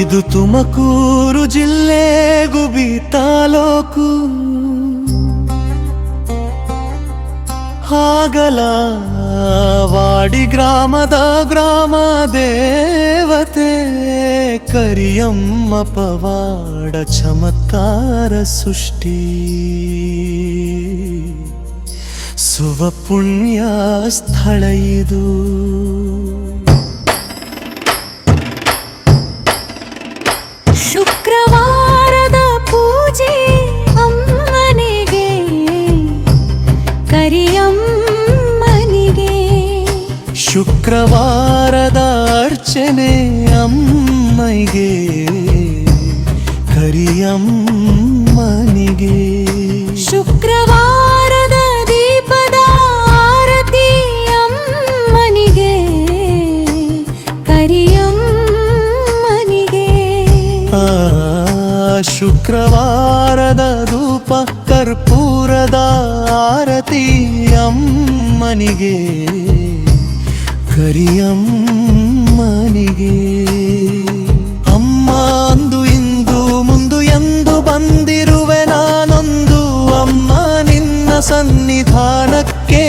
ಇದು ತುಮಕೂರು ಜಿಲ್ಲೆ ಗುಬಿ ತಾಲೂಕು. ಹಾಗಲ ವಾಡಿ ಗ್ರಾಮದ ಗ್ರಾಮ ದೇವತೆ ಕರಿಯಮ್ಮ ಪವಾಡ ಚಮತ್ಕಾರ ಸೃಷ್ಟಿ. ಸುವ ಪುಣ್ಯ ಸ್ಥಳ ಇದು. ಶುಕ್ರವಾರದ ಅರ್ಚನೆ ಅಮ್ಮೈಗೆ ಕರಿಯಮ್ಮನಿಗೆ. ಶುಕ್ರವಾರದ ದೀಪದ ಆರತಿ ಅಮ್ಮನಿಗೆ ಕರಿಯಮ್ಮನಿಗೆ. ಆ ಶುಕ್ರವಾರದ ಧೂಪ ಕರ್ಪೂರದ ಆರತಿ ಅಮ್ಮನಿಗೆ. ಕರಿಯಮ್ಮನಿಗೆ. ಅಮ್ಮ ಅಂದು ಇಂದು ಮುಂದು ಎಂದು ಬಂದಿರುವೆ ನಾನೊಂದು. ಅಮ್ಮ ನಿನ್ನ ಸನ್ನಿಧಾನಕ್ಕೆ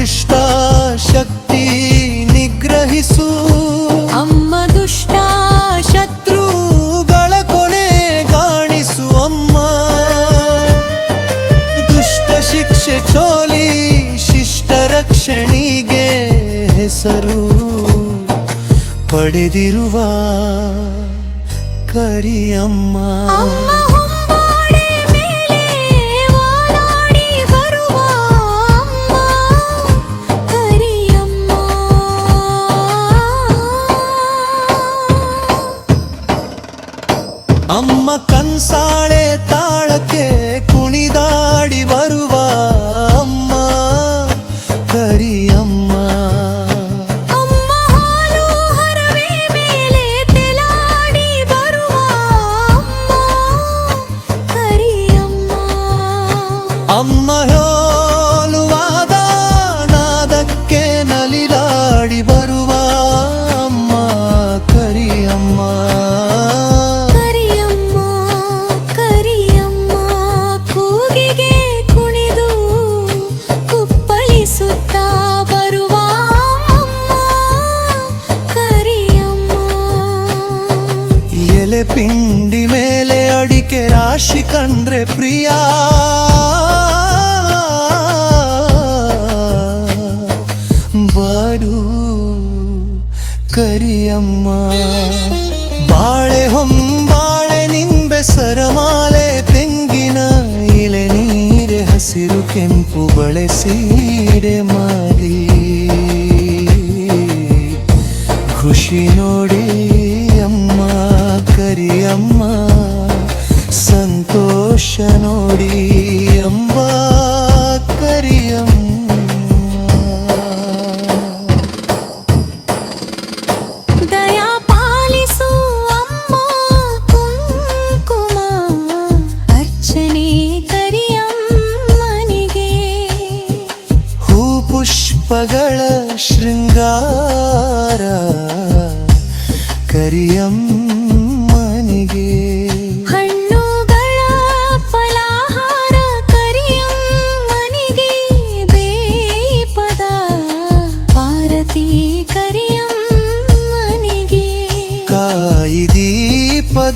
ದೃಷ್ಟ ಶಕ್ತಿ ನಿಗ್ರಹಿಸು. ಅಮ್ಮ ದುಷ್ಟ ಶತ್ರು ಶತ್ರುಗಳ ಕೊನೆ ಕಾಣಿಸು ಅಮ್ಮ. ದುಷ್ಟ ಶಿಕ್ಷೆ ಚೋಲಿ ಶಿಷ್ಟ ರಕ್ಷಣಿಗೆ ಹೆಸರು. ಪಡೆದಿರುವ ಕರಿಯಮ್ಮ. ಅಮ್ಮ ಕನ್ಸಾಳೆ ತಾಳಕ್ಕೆ ಪಿಂಡಿ ಮೇಲೆ ಅಡಿಕೆ ರಾಶಿ ಕಂಡ್ರೆ ಪ್ರಿಯ. ಬಾಡು ಕರಿಯಮ್ಮ, ಬಾಳೆ ಹೊಂಬಾಳೆ ನಿಂಬೆ ಸರಮಾಲೆ, ತೆಂಗಿನ ಇಲೆ ನೀರೆ ಹಸಿರು ಕೆಂಪು ಬಳೆ ಸೀರೆ ಮಾಡಿ. ಖುಷಿ ನೋಡಿ ಅಮ್ಮ. ಕರಿಯಮ್ಮ ಸಂತೋಷ ನೋಡಿ ಅಮ್ಮ ಕರಿಯಮ್ಮ. ಪುಷ್ಪಗಳ ಶೃಂಗಾರ ಕರಿಯಮ್ಮನಿಗೆ ಹಣ್ಣುಗಳ ಫಲಾಹಾರ ಕರಿಯಮ್ಮನಿಗೆ ದೀಪದ ಪಾರತಿ ಕರಿಯಮ್ಮನಿಗೆ ಕಾಯಿ ದೀಪದಾರತಿ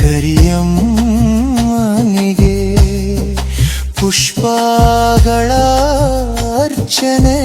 ಕರಿಯಮ್ಮನಿಗೆ ಪುಷ್ಪಗಳ ಅರ್ಚನೆ